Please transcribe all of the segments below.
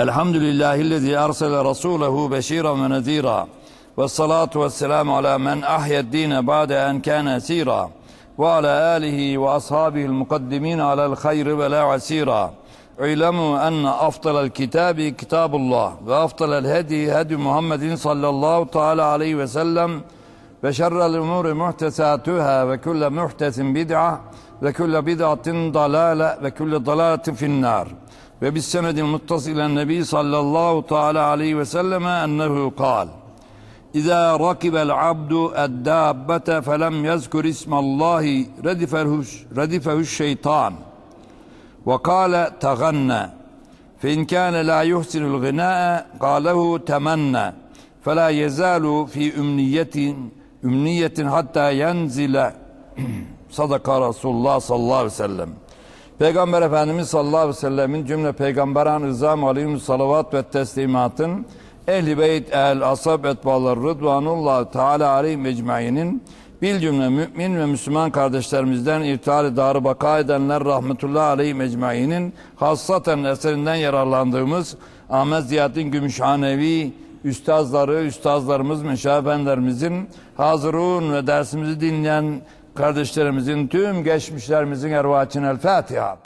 الحمد لله الذي أرسل رسوله بشيرا ونذيرا والصلاة والسلام على من أحيا الدين بعد أن كان أسيرا وعلى آله وأصحابه المقدمين على الخير ولا عسيرا اعلموا أن أفضل الكتاب كتاب الله وأفضل الهدي هدي محمد صلى الله تعالى عليه وسلم وشر الأمور محتساتها وكل محتس بدعة وكل بدعة ضلالة وكل ضلالة في النار وبالسند المتصل إلى النبي صلى الله تعالى عليه وسلم أنه قال إذا ركب العبد الدابة فلم يذكر اسم الله ردفه, ردفه الشيطان وقال تغنى فإن كان لا يحسن الغناء قاله تمنى فلا يزال في أمنية أمنية حتى ينزل صدق رسول الله صلى الله عليه وسلم Peygamber Efendimiz sallallahu aleyhi ve sellemin cümle peygamberan rızam aleyhim salavat ve teslimatın ehli beyt el asab etbalar rıdvanullah teala aleyhim ecmainin bil cümle mümin ve Müslüman kardeşlerimizden irtihal darı baka edenler rahmetullah aleyhim ecmainin hassaten eserinden yararlandığımız Ahmet Ziyaddin Gümüşhanevi üstazları, üstazlarımız, meşafenlerimizin hazırun ve dersimizi dinleyen kardeşlerimizin tüm geçmişlerimizin ervaçın el Fatiha.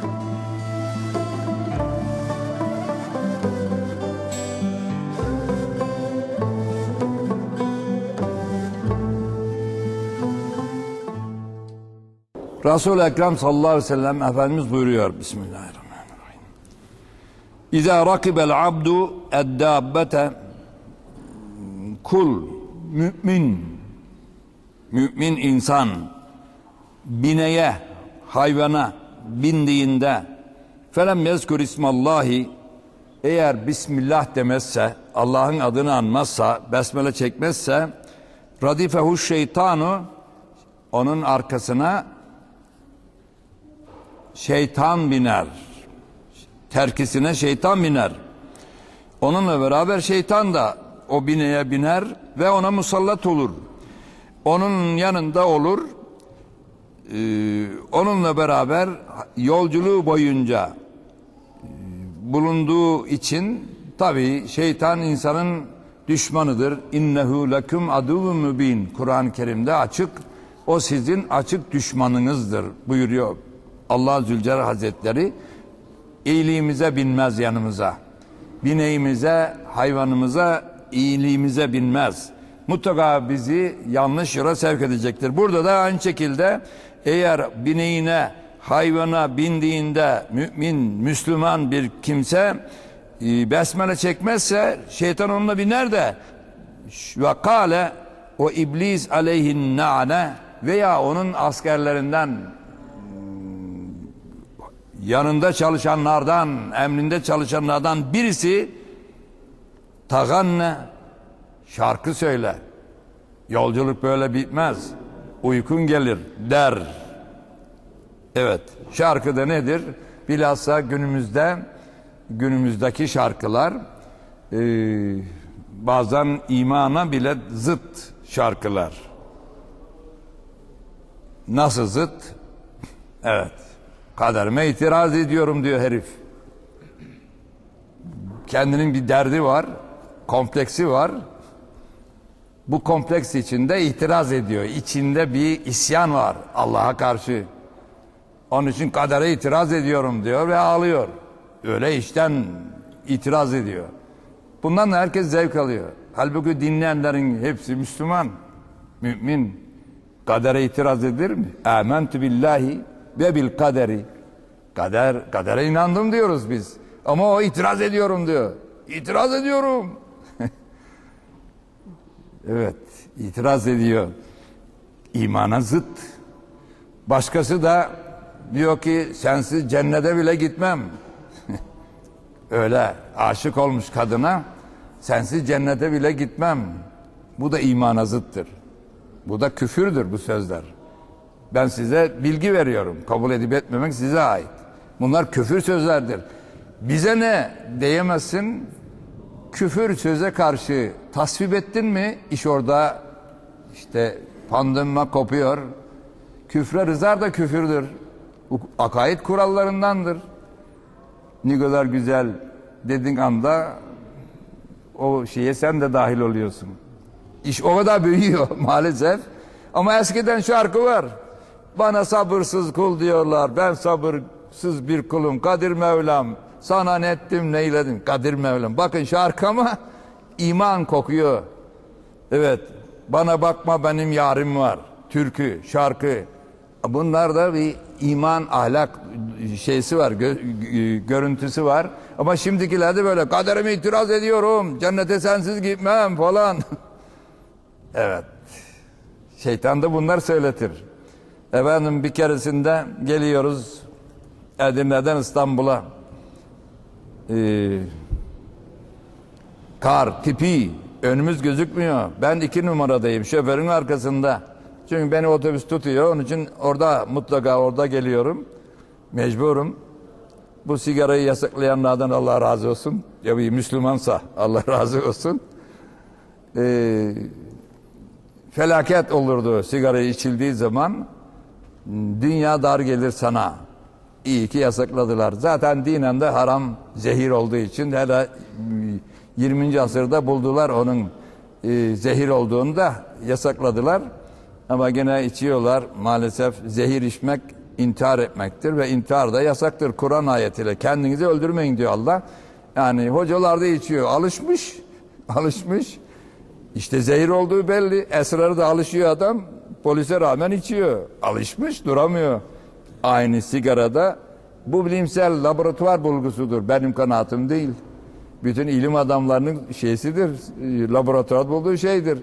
Resul-i Ekrem sallallahu aleyhi ve sellem Efendimiz buyuruyor Bismillahirrahmanirrahim. İza rakibel abdu eddâbbete kul mümin mümin insan bineye hayvana bindiğinde felem yezkur ismallahi eğer Bismillah demezse Allah'ın adını anmazsa besmele çekmezse radifehu şeytanu onun arkasına şeytan biner. Terkisine şeytan biner. Onunla beraber şeytan da o bineye biner ve ona musallat olur. Onun yanında olur ee, onunla beraber yolculuğu boyunca e, bulunduğu için tabi şeytan insanın düşmanıdır. İnnehu lekum aduvun mübin. Kur'an-ı Kerim'de açık. O sizin açık düşmanınızdır buyuruyor Allah Zülcelal Hazretleri. İyiliğimize binmez yanımıza. Bineğimize, hayvanımıza, iyiliğimize binmez. Mutlaka bizi yanlış yola sevk edecektir. Burada da aynı şekilde eğer bineğine, hayvana bindiğinde mümin, Müslüman bir kimse e, besmele çekmezse şeytan onunla biner de ve kale o iblis aleyhin nane veya onun askerlerinden yanında çalışanlardan, emrinde çalışanlardan birisi taganne şarkı söyle. Yolculuk böyle bitmez. Uykun gelir der. Evet, şarkı da nedir? Bilhassa günümüzde günümüzdeki şarkılar e, bazen imana bile zıt şarkılar. Nasıl zıt? Evet. Kaderime itiraz ediyorum diyor herif. Kendinin bir derdi var, kompleksi var. Bu kompleks içinde itiraz ediyor. İçinde bir isyan var Allah'a karşı. Onun için kadere itiraz ediyorum diyor ve ağlıyor. Öyle işten itiraz ediyor. Bundan da herkes zevk alıyor. Halbuki dinleyenlerin hepsi Müslüman, mümin. Kadere itiraz edilir mi? Âmentü billahi ve bil kaderi. Kader, kadere inandım diyoruz biz. Ama o itiraz ediyorum diyor. İtiraz ediyorum. Evet, itiraz ediyor. İmana zıt. Başkası da diyor ki sensiz cennete bile gitmem. Öyle aşık olmuş kadına Sensiz cennete bile gitmem. Bu da imana zıttır. Bu da küfürdür bu sözler. Ben size bilgi veriyorum. Kabul edip etmemek size ait. Bunlar küfür sözlerdir. Bize ne diyemezsin? Küfür söze karşı tasvip ettin mi? İş orada işte pandemma kopuyor. Küfre rızar da küfürdür. Bu akaid kurallarındandır. Ne kadar güzel dediğin anda o şeye sen de dahil oluyorsun. İş o kadar büyüyor maalesef. Ama eskiden şarkı var. Bana sabırsız kul diyorlar. Ben sabırsız bir kulum. Kadir Mevlam. Sana ne ettim neyledim. Kadir Mevlam. Bakın şarkı ama iman kokuyor. Evet. Bana bakma benim yarim var. Türkü, şarkı. Bunlar da bir iman, ahlak şeysi var, gö- görüntüsü var. Ama şimdikilerde böyle kaderime itiraz ediyorum, cennete sensiz gitmem falan. evet. Şeytan da bunlar söyletir. Efendim bir keresinde geliyoruz Edirne'den İstanbul'a. Ee, kar, tipi, önümüz gözükmüyor. Ben iki numaradayım, şoförün arkasında. Çünkü beni otobüs tutuyor, onun için orada mutlaka orada geliyorum. Mecburum. Bu sigarayı yasaklayanlardan Allah razı olsun. Ya bir Müslümansa Allah razı olsun. Ee, felaket olurdu sigarayı içildiği zaman. Dünya dar gelir sana. İyi ki yasakladılar. Zaten dinen de haram zehir olduğu için hele 20. asırda buldular onun e, zehir olduğunu da yasakladılar. Ama gene içiyorlar. Maalesef zehir içmek intihar etmektir ve intihar da yasaktır Kur'an ayetiyle. Kendinizi öldürmeyin diyor Allah. Yani hocalar da içiyor. Alışmış. Alışmış. İşte zehir olduğu belli. Esrarı da alışıyor adam. Polise rağmen içiyor. Alışmış duramıyor. Aynı sigarada bu bilimsel laboratuvar bulgusudur. Benim kanaatim değil. Bütün ilim adamlarının şeysidir. Laboratuvar bulduğu şeydir.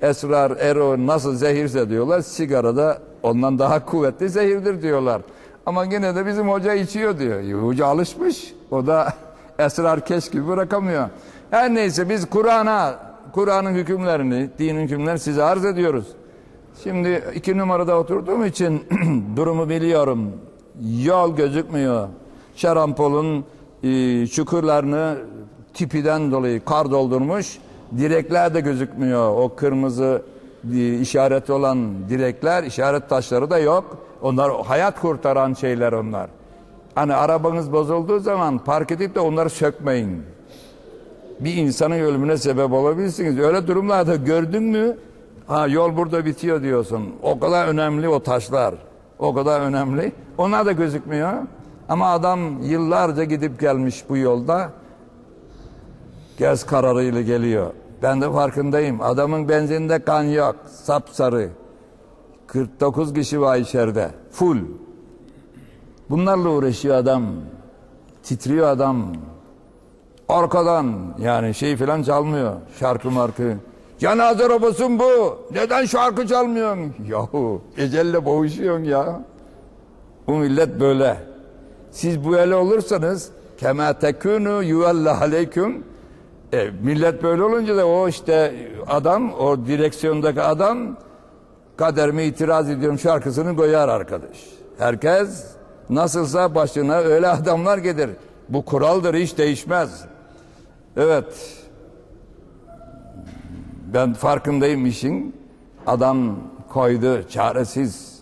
Esrar, ero nasıl zehirse diyorlar. Sigarada ondan daha kuvvetli zehirdir diyorlar. Ama yine de bizim hoca içiyor diyor. Hoca alışmış. O da esrar keş gibi bırakamıyor. Her neyse biz Kur'an'a, Kur'an'ın hükümlerini, dinin hükümlerini size arz ediyoruz. Şimdi iki numarada oturduğum için durumu biliyorum. Yol gözükmüyor. Şarampol'un e, çukurlarını tipiden dolayı kar doldurmuş. Direkler de gözükmüyor. O kırmızı e, işareti olan direkler, işaret taşları da yok. Onlar hayat kurtaran şeyler onlar. Hani arabanız bozulduğu zaman park edip de onları sökmeyin. Bir insanın ölümüne sebep olabilirsiniz. Öyle durumlarda gördün mü Ha yol burada bitiyor diyorsun. O kadar önemli o taşlar. O kadar önemli. Onlar da gözükmüyor. Ama adam yıllarca gidip gelmiş bu yolda. Gez kararıyla geliyor. Ben de farkındayım. Adamın benzinde kan yok. Sapsarı. 49 kişi var içeride. Full. Bunlarla uğraşıyor adam. Titriyor adam. Arkadan yani şey filan çalmıyor. Şarkı markı. Cenaze arabası bu. Neden şarkı çalmıyorsun? Yahu ecelle boğuşuyorsun ya. Bu millet böyle. Siz bu ele olursanız kema tekunu yuvallah aleyküm e, millet böyle olunca da o işte adam o direksiyondaki adam kaderime itiraz ediyorum şarkısını koyar arkadaş. Herkes nasılsa başına öyle adamlar gelir. Bu kuraldır hiç değişmez. Evet. Ben farkındayım işin. Adam koydu çaresiz.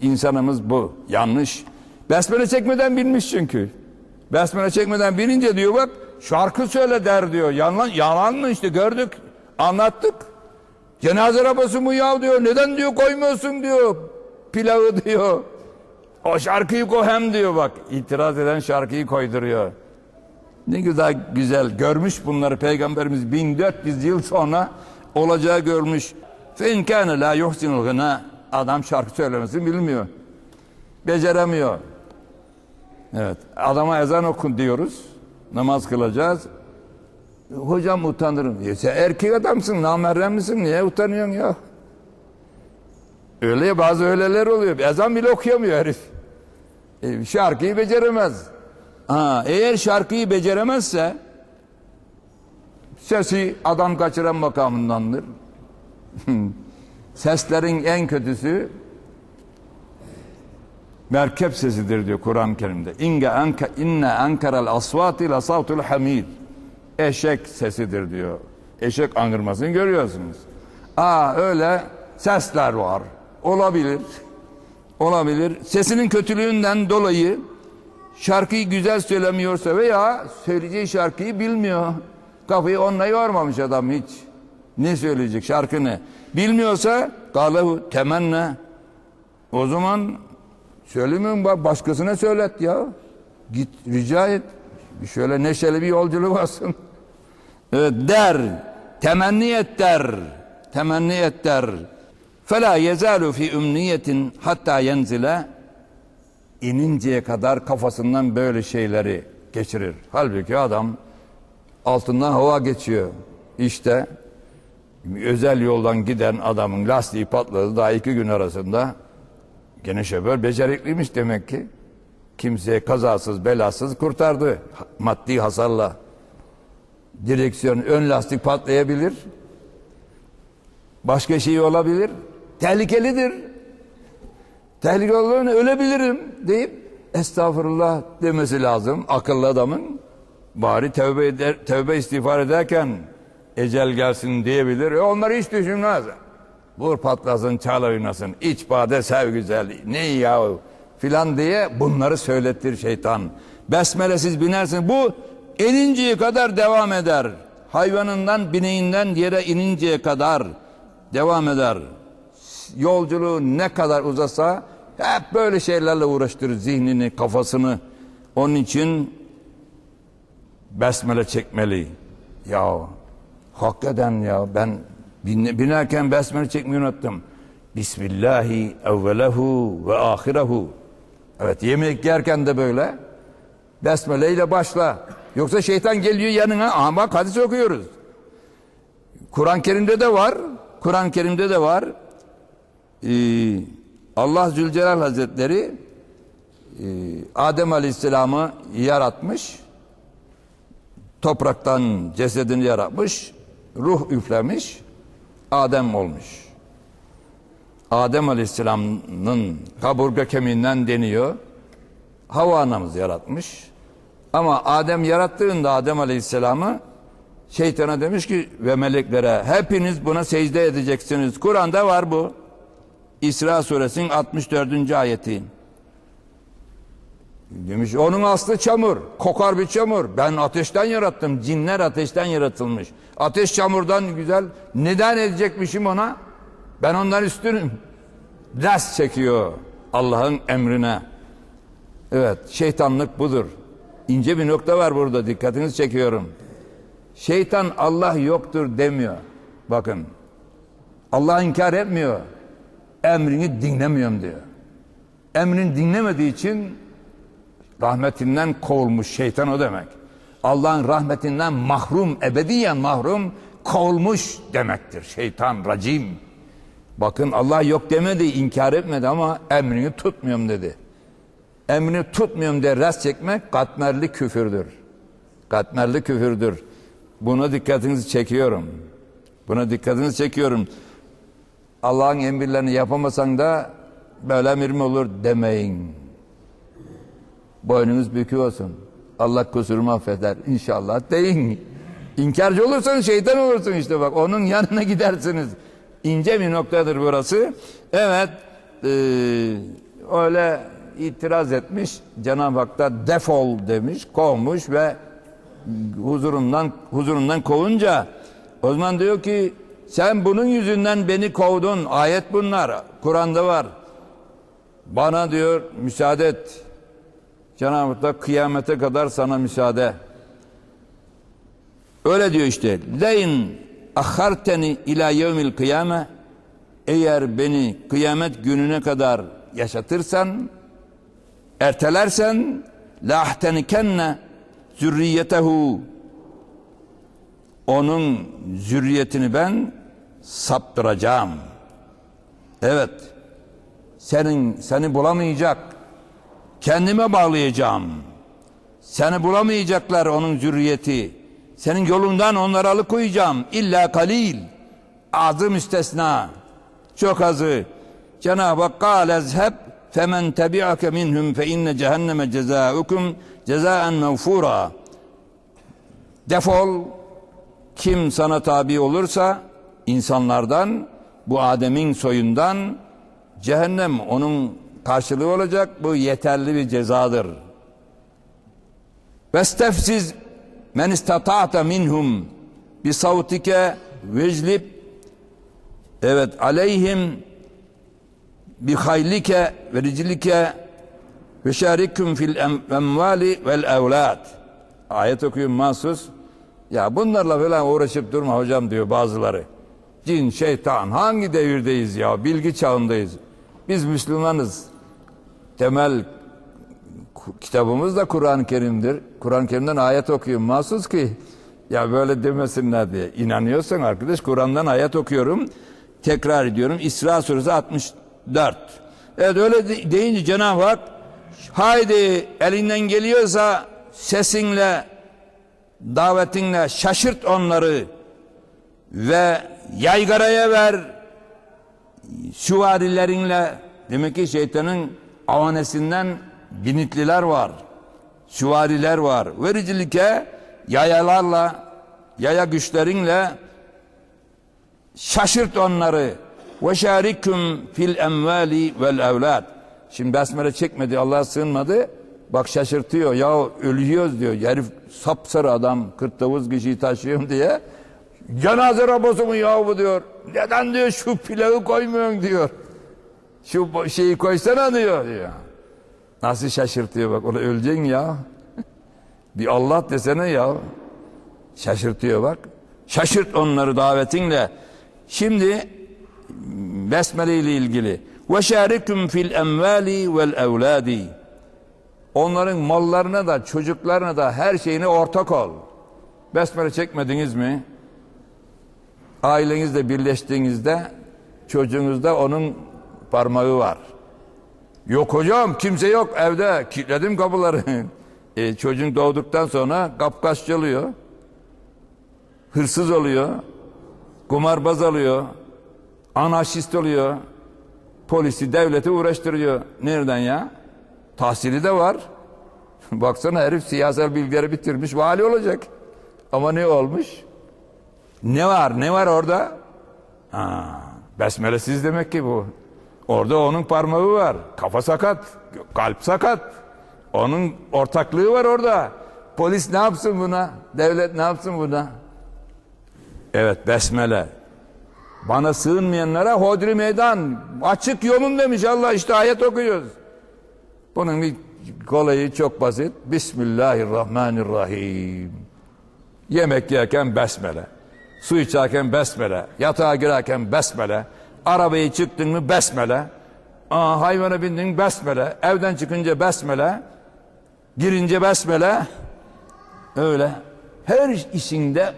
İnsanımız bu. Yanlış. Besmele çekmeden bilmiş çünkü. Besmele çekmeden bilince diyor bak şarkı söyle der diyor. Yalan, yalan mı işte gördük. Anlattık. Cenaze arabası mı ya diyor. Neden diyor koymuyorsun diyor. Pilavı diyor. O şarkıyı koy hem diyor bak. İtiraz eden şarkıyı koyduruyor. Ne güzel güzel görmüş bunları peygamberimiz 1400 yıl sonra olacağı görmüş. Fe la yuhsinul gına. Adam şarkı söylemesini bilmiyor. Beceremiyor. Evet. Adama ezan okun diyoruz. Namaz kılacağız. Hocam utanırım. Ya sen erkek adamsın, namerrem misin? Niye utanıyorsun ya? Öyle ya bazı öyleler oluyor. Ezan bile okuyamıyor herif. E, şarkıyı beceremez. Ha, eğer şarkıyı beceremezse Sesi adam kaçıran makamındandır. Seslerin en kötüsü merkep sesidir diyor Kur'an-ı Kerim'de. İnge anka inne ankaral asvati la savtul hamid. Eşek sesidir diyor. Eşek angırmasını görüyorsunuz. Aa öyle sesler var. Olabilir. Olabilir. Sesinin kötülüğünden dolayı şarkıyı güzel söylemiyorsa veya söyleyeceği şarkıyı bilmiyor. Kafayı onunla yormamış adam hiç. Ne söyleyecek şarkı ne? Bilmiyorsa kalehu temenne. O zaman söylemiyorum başkasına söylet ya. Git rica et. Şöyle neşeli bir yolculuk olsun. Evet der. Temenni et der. Temenni et der. Fela yezalu fi ümniyetin hatta yenzile ininceye kadar kafasından böyle şeyleri geçirir. Halbuki adam altından hava geçiyor. İşte özel yoldan giden adamın lastiği patladı daha iki gün arasında. Gene şoför becerikliymiş demek ki. Kimseye kazasız belasız kurtardı maddi hasarla. Direksiyon ön lastik patlayabilir. Başka şey olabilir. Tehlikelidir. Tehlike olduğunu ölebilirim deyip estağfurullah demesi lazım akıllı adamın. Bari tövbe, eder, tövbe istiğfar ederken ecel gelsin diyebilir. E onları hiç düşünmez. Vur patlasın, çal oynasın, iç bade sev güzel, ne yahu filan diye bunları söylettir şeytan. Besmelesiz binersin. Bu ininceye kadar devam eder. Hayvanından, bineğinden yere ininceye kadar devam eder. Yolculuğu ne kadar uzasa hep böyle şeylerle uğraştırır zihnini, kafasını. Onun için besmele çekmeli. Ya hakikaten ya ben bin- binerken besmele çekmeyi unuttum. Bismillahi evvelehu ve ahirehu. Evet yemek yerken de böyle. Besmele ile başla. Yoksa şeytan geliyor yanına. Bak hadis okuyoruz. Kur'an-ı Kerim'de de var. Kur'an-ı Kerim'de de var. Ee, Allah Zülcelal Hazretleri e, Adem Aleyhisselam'ı yaratmış. Topraktan cesedini yaratmış. Ruh üflemiş. Adem olmuş. Adem Aleyhisselam'ın kaburga kemiğinden deniyor. Havva anamız yaratmış. Ama Adem yarattığında Adem Aleyhisselam'ı şeytana demiş ki ve meleklere hepiniz buna secde edeceksiniz. Kur'an'da var bu. İsra suresinin 64. ayeti. Demiş onun aslı çamur. Kokar bir çamur. Ben ateşten yarattım. Cinler ateşten yaratılmış. Ateş çamurdan güzel. Neden edecekmişim ona? Ben ondan üstünüm. Ders çekiyor Allah'ın emrine. Evet şeytanlık budur. İnce bir nokta var burada dikkatinizi çekiyorum. Şeytan Allah yoktur demiyor. Bakın. Allah inkar etmiyor. Emrini dinlemiyorum diyor. Emrini dinlemediği için rahmetinden kovulmuş şeytan o demek. Allah'ın rahmetinden mahrum, ebediyen mahrum, kovulmuş demektir. Şeytan, racim. Bakın Allah yok demedi, inkar etmedi ama emrini tutmuyorum dedi. Emrini tutmuyorum diye res çekmek katmerli küfürdür. Katmerli küfürdür. Buna dikkatinizi çekiyorum. Buna dikkatinizi çekiyorum. Allah'ın emirlerini yapamasan da böyle emir mi olur demeyin. Boynunuz bükük olsun. Allah kusurumu affeder inşallah deyin. İnkarcı olursan şeytan olursun işte bak onun yanına gidersiniz. İnce bir noktadır burası. Evet eee, öyle itiraz etmiş. Cenab-ı Hak da defol demiş, kovmuş ve huzurundan huzurundan kovunca o zaman diyor ki sen bunun yüzünden beni kovdun. Ayet bunlar. Kur'an'da var. Bana diyor müsaade et. Cenab-ı Hak kıyamete kadar sana müsaade. Öyle diyor işte. Leyn akharteni ila yevmil kıyame eğer beni kıyamet gününe kadar yaşatırsan ertelersen lahtenikenne zürriyetehu onun zürriyetini ben saptıracağım. Evet. Senin seni bulamayacak. Kendime bağlayacağım. Seni bulamayacaklar onun zürriyeti. Senin yolundan onları alıkoyacağım. İlla kalil. Azı müstesna. Çok azı. Cenab-ı Hak kâle femen tebi'ake minhum fe inne cehenneme cezâukum cezaen mevfura. Defol. Kim sana tabi olursa insanlardan bu Adem'in soyundan cehennem onun karşılığı olacak. Bu yeterli bir cezadır. Vestefsiz men istata'te minhum bi savtike veclib evet aleyhim bi haylike ve riclike ve şarikum fil em- emvali vel evlad. Ayet okuyun mahsus. Ya bunlarla falan uğraşıp durma hocam diyor bazıları. Cin şeytan hangi devirdeyiz ya? Bilgi çağındayız. Biz Müslümanız temel kitabımız da Kur'an-ı Kerim'dir. Kur'an-ı Kerim'den ayet okuyun mahsus ki ya böyle demesinler diye. İnanıyorsan arkadaş Kur'an'dan ayet okuyorum. Tekrar ediyorum. İsra suresi 64. Evet öyle de- deyince Cenab-ı Hak haydi elinden geliyorsa sesinle davetinle şaşırt onları ve yaygaraya ver süvarilerinle demek ki şeytanın avanesinden binitliler var. Süvariler var. Vericilike yayalarla yaya güçlerinle şaşırt onları. Ve şarikum fil emvali vel evlad. Şimdi besmele çekmedi Allah'a sığınmadı. Bak şaşırtıyor. Ya ölüyoruz diyor. Herif sapsarı adam 49 kişiyi taşıyorum diye. Cenaze raposu mu ya bu diyor. Neden diyor şu pilavı koymuyorsun diyor. Şu şeyi koysana diyor. diyor. Nasıl şaşırtıyor bak onu öleceksin ya. Bir Allah desene ya. Şaşırtıyor bak. Şaşırt onları davetinle. Şimdi Besmele ile ilgili. Ve şarikum fil emvali vel evladi. Onların mallarına da çocuklarına da her şeyine ortak ol. Besmele çekmediniz mi? Ailenizle birleştiğinizde çocuğunuzda onun parmağı var. Yok hocam kimse yok evde kilitledim kapıları. e, çocuğun doğduktan sonra kapkaç çalıyor. Hırsız oluyor. Kumarbaz oluyor. Anarşist oluyor. Polisi devleti uğraştırıyor. Nereden ya? Tahsili de var. Baksana herif siyasal bilgileri bitirmiş vali olacak. Ama ne olmuş? Ne var? Ne var orada? Ha, besmelesiz demek ki bu. Orada onun parmağı var. Kafa sakat, kalp sakat. Onun ortaklığı var orada. Polis ne yapsın buna? Devlet ne yapsın buna? Evet besmele. Bana sığınmayanlara hodri meydan. Açık yolun demiş Allah işte ayet okuyoruz. Bunun bir kolayı çok basit. Bismillahirrahmanirrahim. Yemek yerken besmele. Su içerken besmele. Yatağa girerken besmele. Arabayı çıktın mı besmele. Aa, hayvana bindin besmele. Evden çıkınca besmele. Girince besmele. Öyle. Her işinde,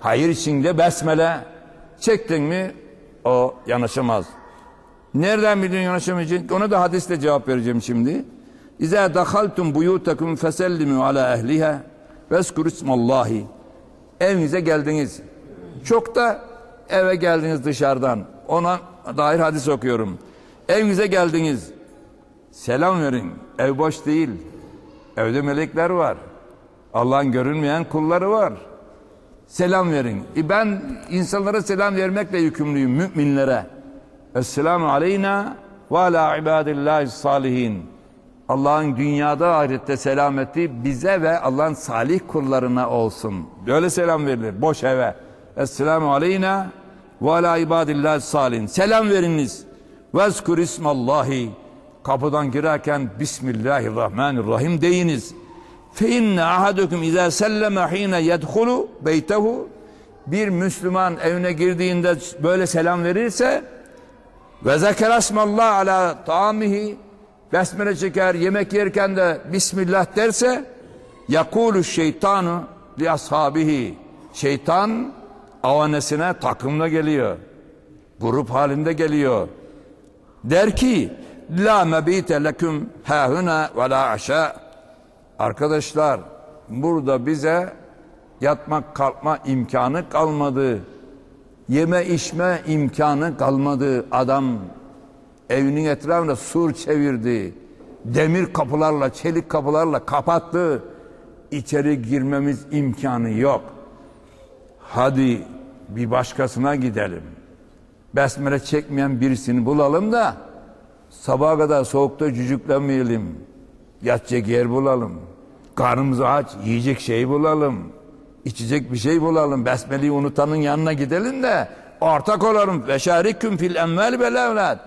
hayır işinde besmele. Çektin mi o yanaşamaz. Nereden biliyorsun yanaşamayacak? Ona da hadisle cevap vereceğim şimdi. İza dakhaltum buyutakum fesellimu ala ehliha vezkuru ismallahi. Evinize geldiniz. Çok da eve geldiniz dışarıdan. Ona dair hadis okuyorum. Evinize geldiniz. Selam verin. Ev boş değil. Evde melekler var. Allah'ın görünmeyen kulları var. Selam verin. E ben insanlara selam vermekle yükümlüyüm müminlere. Esselamu aleyna ve ala ibadillahi salihin. Allah'ın dünyada ahirette selameti bize ve Allah'ın salih kullarına olsun. Böyle selam verilir boş eve. Esselamu aleyna ve ala ibadillahi salihin. Selam veriniz. Vezkur ismallahi. Kapıdan girerken Bismillahirrahmanirrahim deyiniz. Fe inne ahadukum izâ selleme hîne yedhulu beytehu bir Müslüman evine girdiğinde böyle selam verirse ve zekerasmallah ala taamihi besmele çeker yemek yerken de Bismillah derse yakulu şeytanu li ashabihi şeytan avanesine takımla geliyor grup halinde geliyor der ki la mebite leküm hâhuna ve la aşa arkadaşlar burada bize Yatmak kalkma imkanı kalmadı. Yeme içme imkanı kalmadı. Adam evinin etrafında sur çevirdi. Demir kapılarla, çelik kapılarla kapattı. İçeri girmemiz imkanı yok. Hadi bir başkasına gidelim. Besmele çekmeyen birisini bulalım da sabaha kadar soğukta cücüklemeyelim. Yatacak yer bulalım. Karnımız aç, yiyecek şey bulalım. İçecek bir şey bulalım. Besmele'yi unutanın yanına gidelim de ortak olalım. Ve şeriküm fil emvel vel evlad.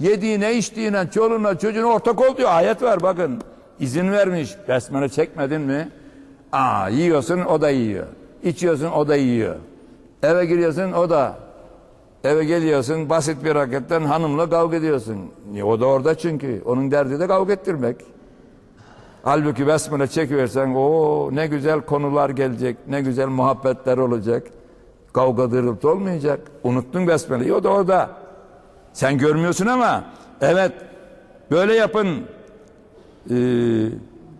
Yediğine içtiğine çoluğuna çocuğuna ortak ol diyor. Ayet var bakın. İzin vermiş. Besmele çekmedin mi? Aa yiyorsun o da yiyor. İçiyorsun o da yiyor. Eve giriyorsun o da. Eve geliyorsun basit bir hareketten hanımla kavga ediyorsun. E, O da orada çünkü. Onun derdi de kavga ettirmek. Halbuki besmele çekiversen o ne güzel konular gelecek, ne güzel muhabbetler olacak. Kavga dırıltı olmayacak. Unuttun besmeleyi o da orada. Sen görmüyorsun ama evet böyle yapın. Ee,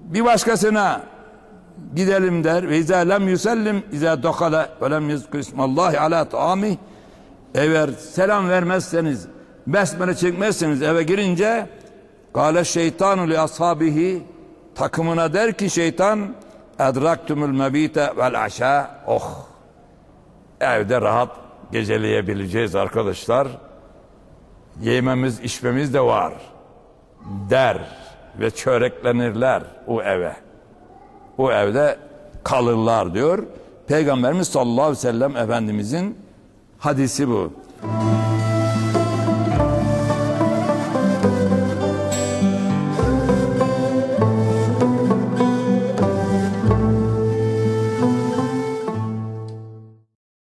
bir başkasına gidelim der. Ve izâ lem yusellim izâ dokala ve lem yezkü ismallahi ala taami eğer selam vermezseniz besmele çekmezseniz eve girince Kale şeytanu li ashabihi takımına der ki şeytan edraktumul mebite vel aşa oh evde rahat geceleyebileceğiz arkadaşlar. Yememiz içmemiz de var der ve çöreklenirler o eve o evde kalırlar diyor Peygamberimiz sallallahu aleyhi ve sellem Efendimizin hadisi bu.